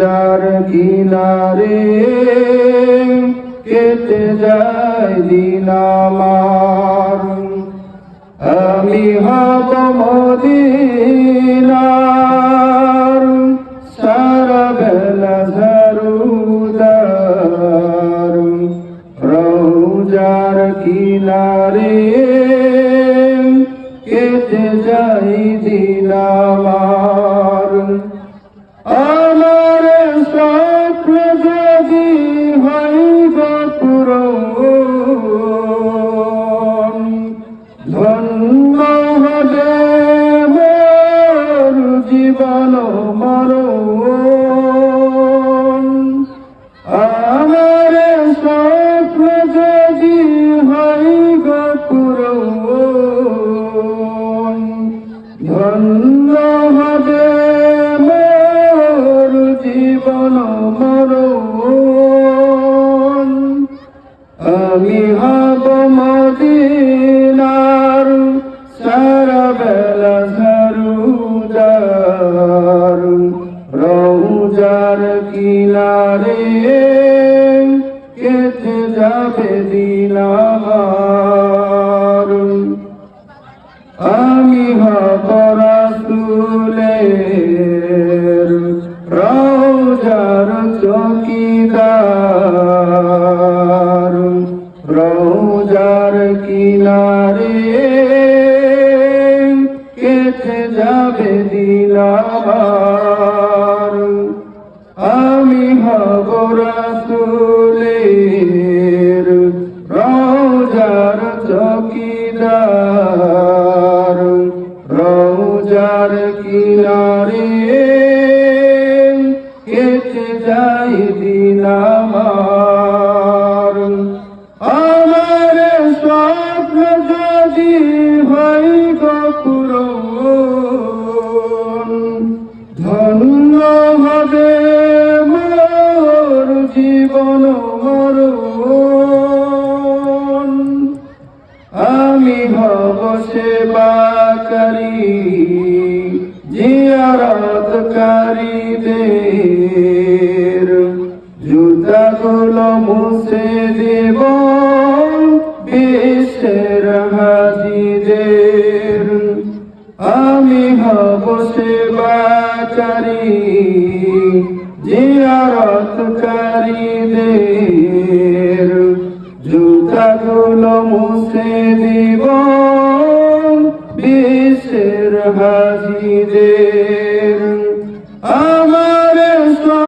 যার কিনারে কেটে যায় দিন আমার। আমি হব মদিনার, সারা বেলা ঝাড়ুদার। রৌজার কিনারে কেটে যাই দিন আমার। জীবন মরণ। আমার স্বপ্ন যদি হয় গপুর ধন্য হবে মোর জীবন মরণ। আমি হব রৌজার কিনারে কেটে যাবে দিন আমার। আমি হব রাসূলের রওজার চৌকিদার। রওজার কিনারে যাবে দিন আমি হব রাসুলের রোজার চকিদার। রোজার কিনারে কেটে যাই হব সেবাকারী জিয়ারতকারীদের জুতাগুলো মুছে দেব বিশ্বের হাজিদের আমি হব সেবাকারী জিয়ারতকারীদের জুতাগুলো মুছে দিব মসজিদে